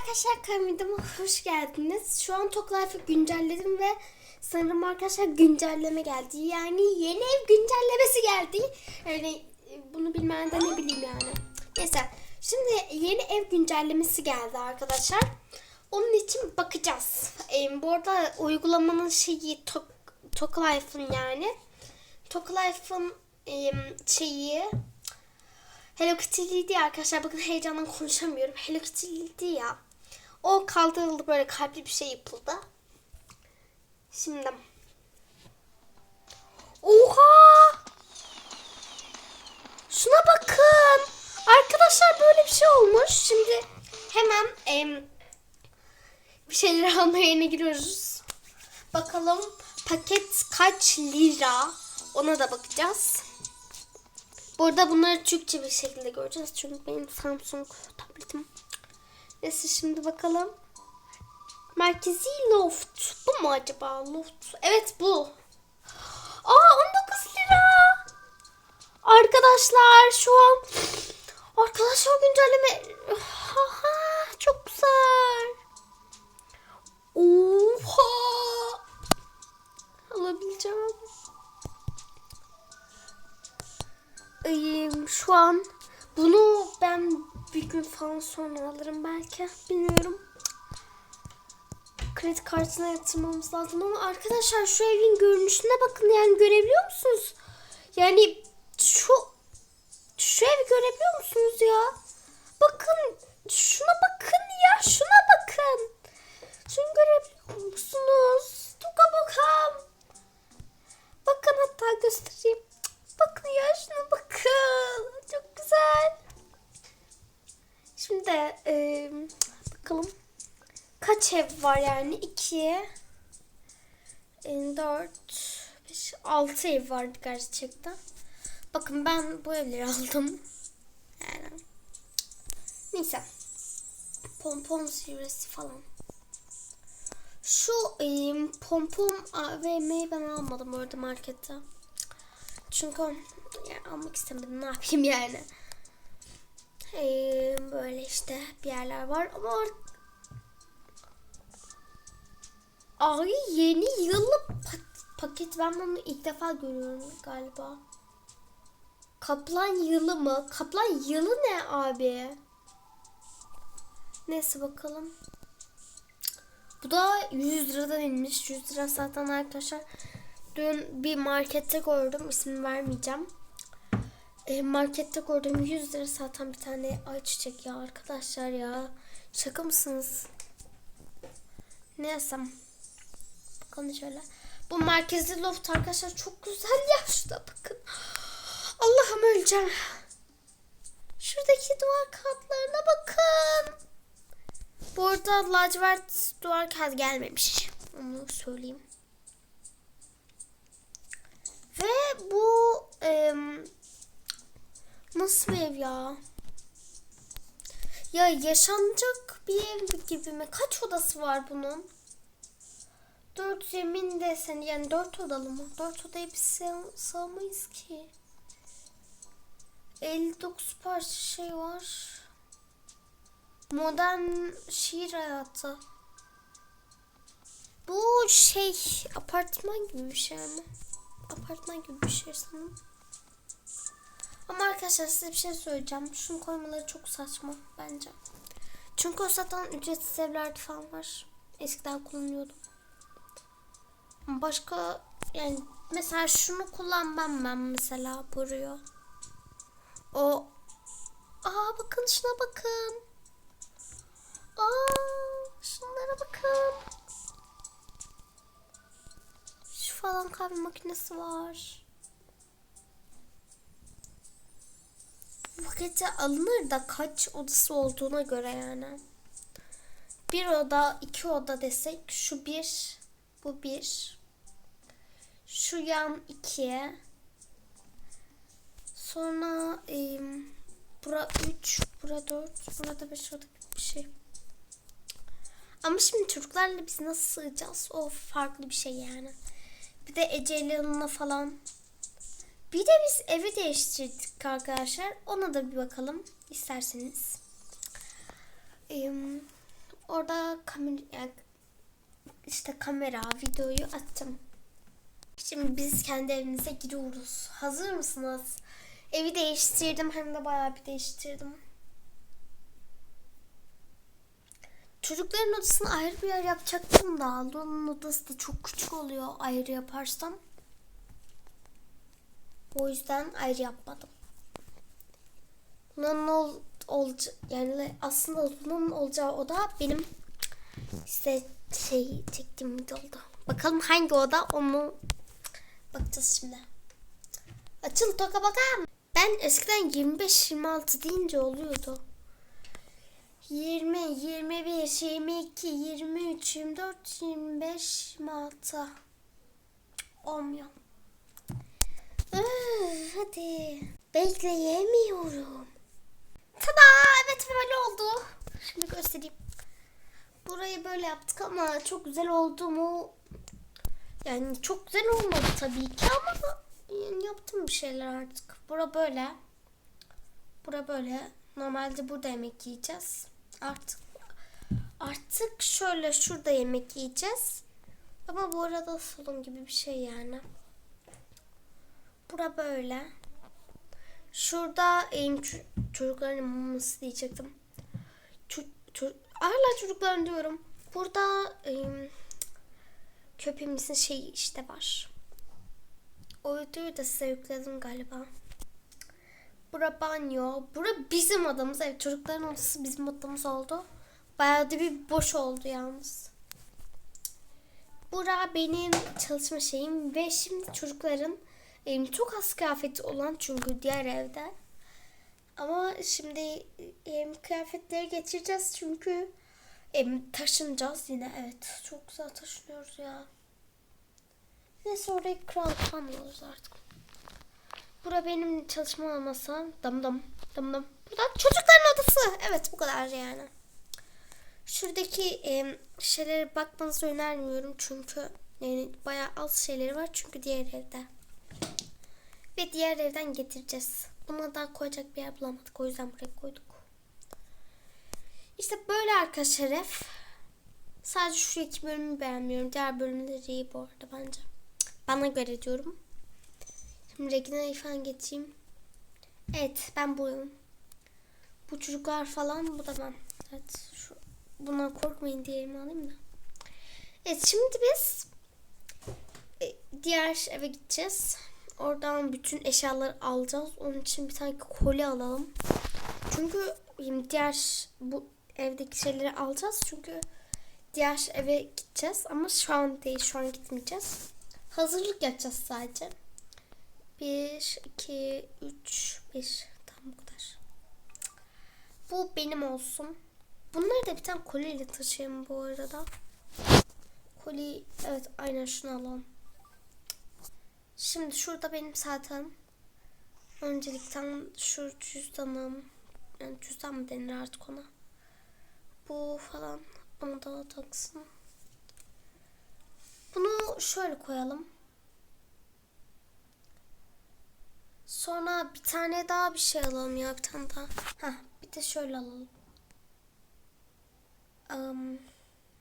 arkadaşlar kanalıma hoş geldiniz. Şu an Tok Life'ı güncelledim ve sanırım arkadaşlar güncelleme geldi. Yani yeni ev güncellemesi geldi. Yani e, bunu bilmeyen de ne bileyim yani. Neyse şimdi yeni ev güncellemesi geldi arkadaşlar. Onun için bakacağız. E, bu arada uygulamanın şeyi Tok, Tok yani. Tok e, şeyi Hello Kitty'liydi ya arkadaşlar. Bakın heyecandan konuşamıyorum. Hello Kitty'liydi ya. O kaldırıldı böyle kalpli bir şey yapıldı. Şimdi. Oha! Şuna bakın. Arkadaşlar böyle bir şey olmuş. Şimdi hemen em, bir şeyler almaya yine giriyoruz. Bakalım paket kaç lira? Ona da bakacağız. Burada bunları Türkçe bir şekilde göreceğiz. Çünkü benim Samsung tabletim. Neyse şimdi bakalım. Merkezi loft. Bu mu acaba loft? Evet bu. Aa 19 lira. Arkadaşlar şu an arkadaşlar güncelleme Aha, çok güzel. Oha. Alabileceğim. Ee, şu an bunu ben bir gün falan sonra alırım belki. Bilmiyorum. Kredi kartına yatırmamız lazım ama arkadaşlar şu evin görünüşüne bakın yani görebiliyor musunuz? Yani şu şu evi görebiliyor musunuz ya? Bakın şuna bakın ya şuna bakın. Şunu görebiliyor musunuz? Tuka bakalım. Bakın hatta göstereyim. Bakın ya şuna bakın. Şimdi e, bakalım. Kaç ev var yani? 2 4 5 6 ev var gerçekten. Bakın ben bu evleri aldım. Yani. Neyse. Pompon süresi falan. Şu e, pompon AVM'yi ben almadım orada markette. Çünkü yani almak istemedim. Ne yapayım yani. Ee, böyle işte bir yerler var ama Ay yeni yıllık pa- paket ben bunu ilk defa görüyorum galiba. Kaplan yılı mı? Kaplan yılı ne abi? Neyse bakalım. Bu da 100 liradan inmiş. 100 lira zaten arkadaşlar Dün bir markette gördüm. ismini vermeyeceğim. E, markette gördüm. 100 lira zaten bir tane ayçiçek ya arkadaşlar ya. Şaka mısınız? Neyse. Bakalım şöyle. Bu merkezi loft arkadaşlar çok güzel ya. Şurada bakın. Allah'ım öleceğim. Şuradaki duvar katlarına bakın. Bu arada lacivert duvar kağıt gelmemiş. Onu söyleyeyim. Ve bu e, nasıl bir ev ya? Ya yaşanacak bir ev gibi mi? Kaç odası var bunun? Dört zemin deseni yani dört odalı mı? Dört odaya biz sığ sığamayız ki. 59 parça şey var. Modern şiir hayatı. Bu şey apartman gibi bir şey mi? apartman gibi bir şey sanırım. Ama arkadaşlar size bir şey söyleyeceğim. Şunu koymaları çok saçma bence. Çünkü o zaten ücretsiz evlerde falan var. Eskiden kullanıyordum. Başka yani mesela şunu kullanmam ben mesela buraya. O Aa bakın şuna bakın. Aa şunlara bakın. falan kahve makinesi var. Pakete alınır da kaç odası olduğuna göre yani. Bir oda, iki oda desek şu bir, bu bir. Şu yan iki. Sonra e, bura üç, bura dört, burada beş oda bir şey. Ama şimdi çocuklarla biz nasıl sığacağız? O farklı bir şey yani. Bir de Ece'yle falan. Bir de biz evi değiştirdik arkadaşlar. Ona da bir bakalım isterseniz. Ee, kamera yani işte kamera videoyu attım. Şimdi biz kendi evimize giriyoruz. Hazır mısınız? Evi değiştirdim hem de bayağı bir değiştirdim. Çocukların odasını ayrı bir yer yapacaktım da Luna'nın odası da çok küçük oluyor ayrı yaparsam. O yüzden ayrı yapmadım. Luna'nın ol, olca, yani aslında Luna'nın olacağı oda benim işte şey çektiğim videoda. Bakalım hangi oda onu bakacağız şimdi. Açıl toka bakalım. Ben eskiden 25-26 deyince oluyordu. 20, 21, 22, 23, 24, 25, 26. Olmuyor. Üf, hadi. Bekleyemiyorum. Tada! Evet böyle oldu. Şimdi göstereyim. Burayı böyle yaptık ama çok güzel oldu mu? Yani çok güzel olmadı tabii ki ama yani yaptım bir şeyler artık. Bura böyle. Bura böyle. Normalde burada yemek yiyeceğiz. Artık artık şöyle şurada yemek yiyeceğiz. Ama bu arada salon gibi bir şey yani. Bura böyle. Şurada ç- çocukların maması diyecektim. Ç- ç- hala çocukların diyorum. Burada em, köpeğimizin şeyi işte var. O videoyu da size yükledim galiba. Bura banyo. Bura bizim odamız. Evet çocukların odası bizim odamız oldu. Bayağı da bir boş oldu yalnız. Bura benim çalışma şeyim ve şimdi çocukların em, çok az kıyafeti olan çünkü diğer evde. Ama şimdi em, kıyafetleri getireceğiz çünkü em, taşınacağız yine. Evet çok güzel taşınıyoruz ya. Neyse orayı kral kalmıyoruz artık. Bura benim çalışma masam. Dım dım dım dım. Bu da çocukların odası. Evet bu kadar yani. Şuradaki em, şeylere bakmanızı önermiyorum çünkü yani bayağı az şeyleri var çünkü diğer evde. Ve diğer evden getireceğiz. Buna daha koyacak bir yer bulamadık o yüzden buraya koyduk. İşte böyle arkadaşlar ev. Sadece şu iki bölümü beğenmiyorum. Diğer bölümleri iyi bu arada bence. Bana göre diyorum. Şimdi Regina'yı falan geçeyim. Evet ben buyum. Bu çocuklar falan bu da ben. Evet şu bundan korkmayın diye elime alayım da. Evet şimdi biz e, diğer eve gideceğiz. Oradan bütün eşyaları alacağız. Onun için bir tane kolye alalım. Çünkü diğer bu evdeki şeyleri alacağız. Çünkü diğer eve gideceğiz. Ama şu an değil. Şu an gitmeyeceğiz. Hazırlık yapacağız sadece. 1, 2, 3, 1. Tam bu kadar. Bu benim olsun. Bunları da bir tane kolyeyle taşıyayım bu arada. Koli, evet aynen şunu alalım. Şimdi şurada benim zaten öncelikten şu cüzdanım, yani cüzdan mı denir artık ona. Bu falan onu da taksın. Bunu şöyle koyalım. Sonra bir tane daha bir şey alalım ya bir tane daha. Heh, bir de şöyle alalım. Um,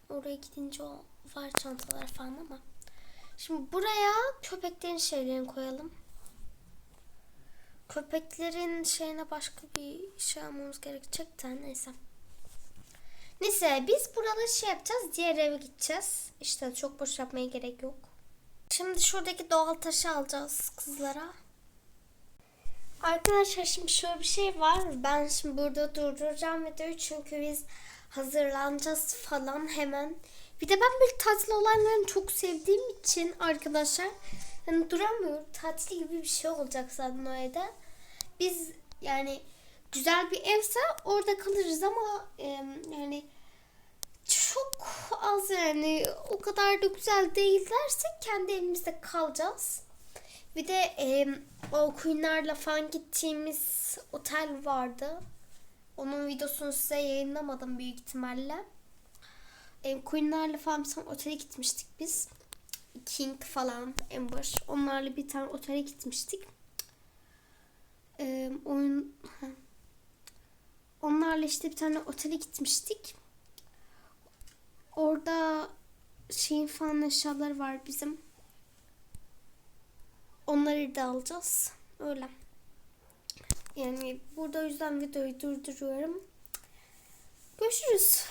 oraya gidince o var çantalar falan ama. Şimdi buraya köpeklerin şeylerini koyalım. Köpeklerin şeyine başka bir şey almamız gerekecek de neyse. Neyse biz burada şey yapacağız. Diğer eve gideceğiz. İşte çok boş yapmaya gerek yok. Şimdi şuradaki doğal taşı alacağız kızlara. Arkadaşlar şimdi şöyle bir şey var. Ben şimdi burada durduracağım videoyu çünkü biz hazırlanacağız falan hemen. Bir de ben böyle tatil olaylarını çok sevdiğim için arkadaşlar yani duramıyorum. Tatil gibi bir şey olacak zaten evde. Biz yani güzel bir evse orada kalırız ama e, yani çok az yani o kadar da güzel değil dersek kendi evimizde kalacağız. Bir de e, o Queen'lerle falan gittiğimiz otel vardı. Onun videosunu size yayınlamadım büyük ihtimalle. E, Queen'lerle falan bir tane otele gitmiştik biz. King falan, Amber. Onlarla bir tane otele gitmiştik. E, oyun... Onlarla işte bir tane otele gitmiştik. Orada şeyin falan eşyaları var bizim. Onları da alacağız. Öyle. Yani burada o yüzden videoyu durduruyorum. Görüşürüz.